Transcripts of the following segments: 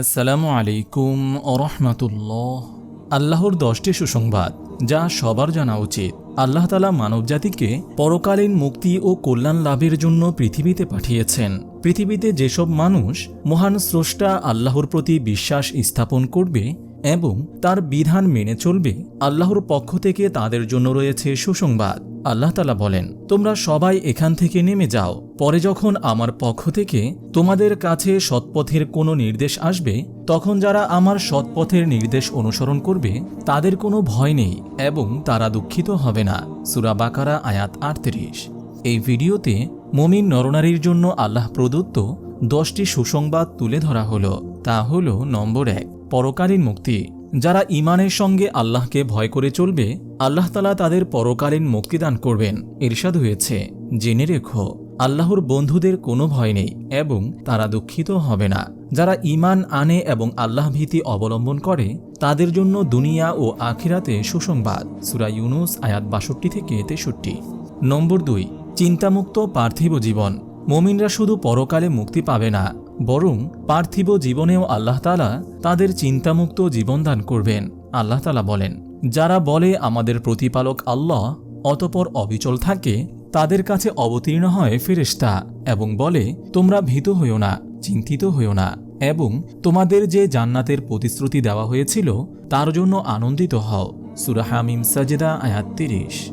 আসসালামু আলাইকুম ওরহমতুল্লাহ আল্লাহর দশটি সুসংবাদ, যা সবার জানা উচিত। আল্লাহ তালা মানবজাতিকে পরকালীন মুক্তি ও কল্যাণ লাভের জন্য পৃথিবীতে পাঠিয়েছেন। পৃথিবীতে যেসব মানুষ মহান স্রষ্টা আল্লাহর প্রতি বিশ্বাস স্থাপন করবে এবং তার বিধান মেনে চলবে, আল্লাহর পক্ষ থেকে তাদের জন্য রয়েছে সুসংবাদ। আল্লাহ তালা বলেন, তোমরা সবাই এখান থেকে নেমে যাও। পরে যখন আমার পক্ষ থেকে তোমাদের কাছে সৎপথের কোনো নির্দেশ আসবে, তখন যারা আমার সৎপথের নির্দেশ অনুসরণ করবে, তাদের কোনো ভয় নেই এবং তারা দুঃখিত হবে না। সুরা বাকারা, আয়াত আটত্রিশ। এই ভিডিওতে মমিন নরনারীর জন্য আল্লাহ প্রদত্ত দশটি সুসংবাদ তুলে ধরা হলো। তা হল নম্বর এক, পরকালীন মুক্তি। যারা ইমানের সঙ্গে আল্লাহকে ভয় করে চলবে আল্লাহ তালা তাদের পরকালীন মুক্তিদান করবেন, ইরশাদ হয়েছে। জেনে রেখো, আল্লাহর বন্ধুদের কোনো ভয় নেই এবং তারা দুঃখিত হবে না। যারা ইমান আনে এবং আল্লাহ ভীতি অবলম্বন করে, তাদের জন্য দুনিয়া ও আখিরাতে সুসংবাদ। সুরা ইউনুস, আয়াত বাষট্টি থেকে তেষট্টি। নম্বর দুই, চিন্তামুক্ত পার্থিব জীবন। মমিনরা শুধু পরকালে মুক্তি পাবে না, বরং পার্থিব জীবনেও আল্লাহ তালা তাদের চিন্তামুক্ত জীবন দান করবেন, আল্লাহ তালা বলেন। যারা বলে আমাদের প্রতিপালক আল্লাহ, অতপর অবিচল থাকে, তাদের কাছে অবতীর্ণ হয় ফেরেশতা এবং বলে, তোমরা ভীত হইও না, চিন্তিত হইও না এবং তোমাদের যে জান্নাতের প্রতিশ্রুতি দেওয়া হয়েছিল, তার জন্য আনন্দিত হও। সুরাহামিম সাজেদা, আয়াত তিরিশ।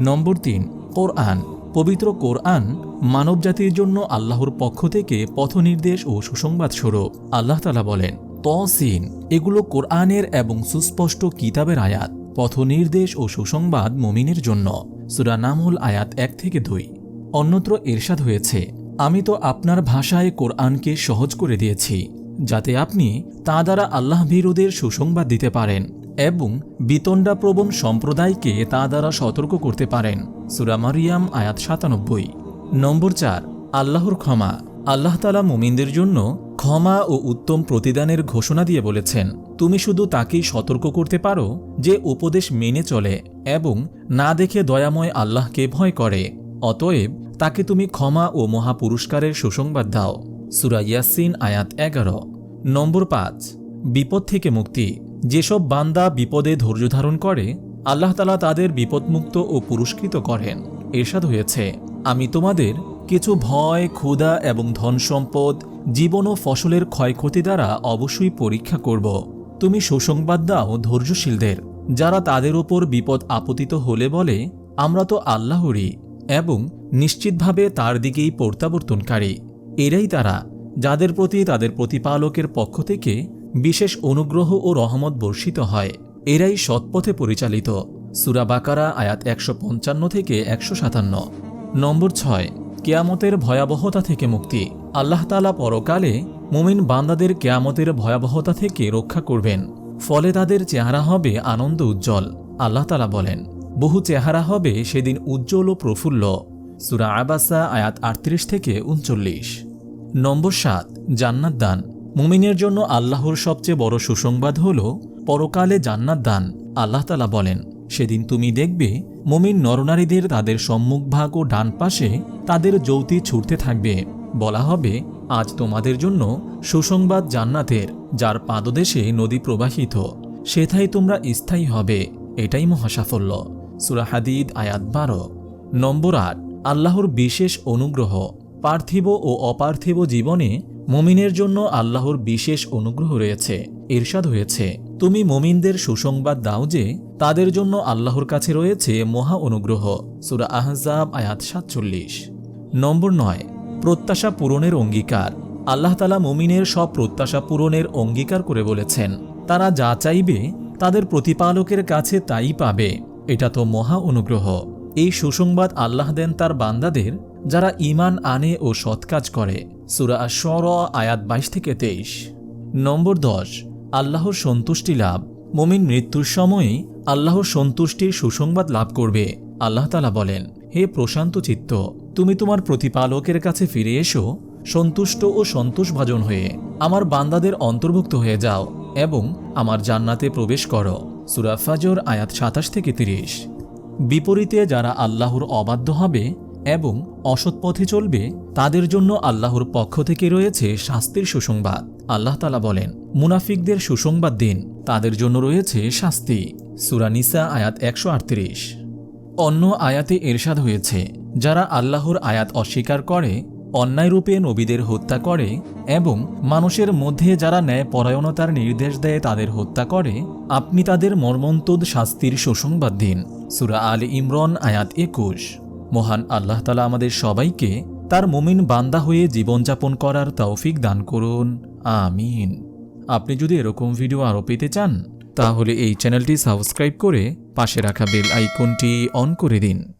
নম্বর তিন, কোরআন। পবিত্র কোরআন মানবজাতির জন্য আল্লাহর পক্ষ থেকে পথনির্দেশ ও সুসংবাদ স্বরূপ। আল্লাহ তালা বলেন তসিন এগুলো কোরআনের এবং সুস্পষ্ট কিতাবের আয়াত, পথনির্দেশ ও সুসংবাদ মমিনের জন্য। সুরা নামুল আয়াত এক থেকে দুই। অন্যত্র এরশাদ হয়েছে, আমি তো আপনার ভাষায় কোরআনকে সহজ করে দিয়েছি, যাতে আপনি তা দ্বারা আল্লাহ বিরোধের সুসংবাদ দিতে পারেন এবং বিতণ্ডাপ্রবণ সম্প্রদায়কে তা দ্বারা সতর্ক করতে পারেন। সুরা মারিয়াম, আয়াত সাতানব্বই। নম্বর চার, আল্লাহর ক্ষমা। আল্লাহ তালা মুমিনদের জন্য ক্ষমা ও উত্তম প্রতিদানের ঘোষণা দিয়ে বলেছেন, তুমি শুধু তাকেই সতর্ক করতে পারো যে উপদেশ মেনে চলে এবং না দেখে দয়াময় আল্লাহকে ভয় করে। অতএব তাকে তুমি ক্ষমা ও মহাপুরস্কারের সুসংবাদ দাও। সুরা ইয়াসিন আয়াত এগারো। নম্বর পাঁচ, বিপদ থেকে মুক্তি। যেসব বান্দা বিপদে ধৈর্য ধারণ করে, আল্লাহ তালা তাদের বিপদমুক্ত ও পুরস্কৃত করেন। এরশাদ হয়েছে, আমি তোমাদের কিছু ভয়, ক্ষুধা এবং ধন সম্পদ জীবন ও ফসলের ক্ষয়ক্ষতি দ্বারা অবশ্যই পরীক্ষা করব। তুমি সুসংবাদ দাও ধৈর্যশীলদের, যারা তাদের ওপর বিপদ আপতিত হলে বলে, আমরা তো আল্লাহরই এবং নিশ্চিতভাবে তার দিকেই প্রত্যাবর্তনকারী। এরাই তারা, যাদের প্রতি তাদের প্রতিপালকের পক্ষ থেকে বিশেষ অনুগ্রহ ও রহমত বর্ষিত হয়। এরাই সৎপথে পরিচালিত। সুরাবাকারা আয়াত একশো পঞ্চান্ন থেকে একশো সাতান্ন। নম্বর ছয় কেয়ামতের ভয়াবহতা থেকে মুক্তি। আল্লাহ তালা পরকালে মুমিন বান্দাদের কেয়ামতের ভয়াবহতা থেকে রক্ষা করবেন। ফলে তাদের চেহারা হবে আনন্দ উজ্জ্বল, আল্লাহ তালা বলেন। বহু চেহারা হবে সেদিন উজ্জ্বল ও প্রফুল্ল। সুরা আবাসা আয়াত আটত্রিশ থেকে উনচল্লিশ। নম্বর সাত, জান্নাত দান। মুমিনের জন্য আল্লাহর সবচেয়ে বড় সুসংবাদ হল, পরকালে জান্নাত দান, আল্লাহ তালা বলেন। সেদিন তুমি দেখবে মমিন নরনারীদের তাদের সম্মুখভাগ ও ডান পাশে তাদের যৌতি ছুটতে থাকবে। বলা হবে, আজ তোমাদের জন্য সুসংবাদ জান্নাতের, যার পাদদেশে নদী প্রবাহিত। সেথায় তোমরা স্থায়ী হবে, এটাই মহাসাফল্য। সুরা হাদিদ, আয়াত বারো। নম্বর আট, আল্লাহর বিশেষ অনুগ্রহ। পার্থিব ও অপার্থিব জীবনে মুমিনের জন্য আল্লাহর বিশেষ অনুগ্রহ রয়েছে, ইরশাদ হয়েছে। তুমি মুমিনদের সুসংবাদ দাও যে তাদের জন্য আল্লাহর কাছে রয়েছে মহা অনুগ্রহ। সুরা আহজাব, আয়াত সাতচল্লিশ। নম্বর নয়, প্রত্যাশা পূরণের অঙ্গীকার। আল্লাহ তালা মুমিনের সব প্রত্যাশা পূরণের অঙ্গীকার করে বলেছেন, তারা যা চাইবে তাদের প্রতিপালকের কাছে তাই পাবে। এটা তো মহা অনুগ্রহ। এই সুসংবাদ আল্লাহ দেন তার বান্দাদের, যারা ইমান আনে ও সৎ কাজ করে। সুরা সর আয়াত বাইশ থেকে তেইশ। নম্বর দশ আল্লাহর সন্তুষ্টি লাভ। মুমিন মৃত্যুর সময়ই আল্লাহর সন্তুষ্টির সুসংবাদ লাভ করবে। আল্লাহ তালা বলেন, হে প্রশান্ত চিত্ত, তুমি তোমার প্রতিপালকের কাছে ফিরে এসো, সন্তুষ্ট ও সন্তোষভাজন হয়ে আমার বান্দাদের অন্তর্ভুক্ত হয়ে যাও এবং আমার জান্নাতে প্রবেশ করো। সুরা ফাজর আয়াত সাতাশ থেকে তিরিশ। বিপরীতে যারা আল্লাহর অবাধ্য হবে এবং অসৎ পথে চলবে, তাদের জন্য আল্লাহর পক্ষ থেকে রয়েছে শাস্তির সুসংবাদ। আল্লাহ তালা বলেন, মুনাফিকদের সুসংবাদ দিন, তাদের জন্য রয়েছে শাস্তি। সুরানিসা আয়াত একশো আটত্রিশ। অন্য আয়াতে এরশাদ হয়েছে, যারা আল্লাহর আয়াত অস্বীকার করে অন্যায়রূপে নবীদের হত্যা করে এবং মানুষের মধ্যে যারা ন্যায় পরায়ণতার নির্দেশ দেয় তাদের হত্যা করে, আপনি তাদের মর্মন্তদ শাস্তির সুসংবাদ দিন। সুরা আল ইমরন আয়াত একুশ। মহান আল্লাহ তালা আমাদের সবাইকে তার মোমিন বান্দা হয়ে জীবনযাপন করার তৌফিক দান করুন। আমিন। আপনি যদি এরকম ভিডিও আরও পেতে চান, তাহলে এই চ্যানেলটি সাবস্ক্রাইব করে পাশে রাখা বেল আইকনটি অন করে দিন।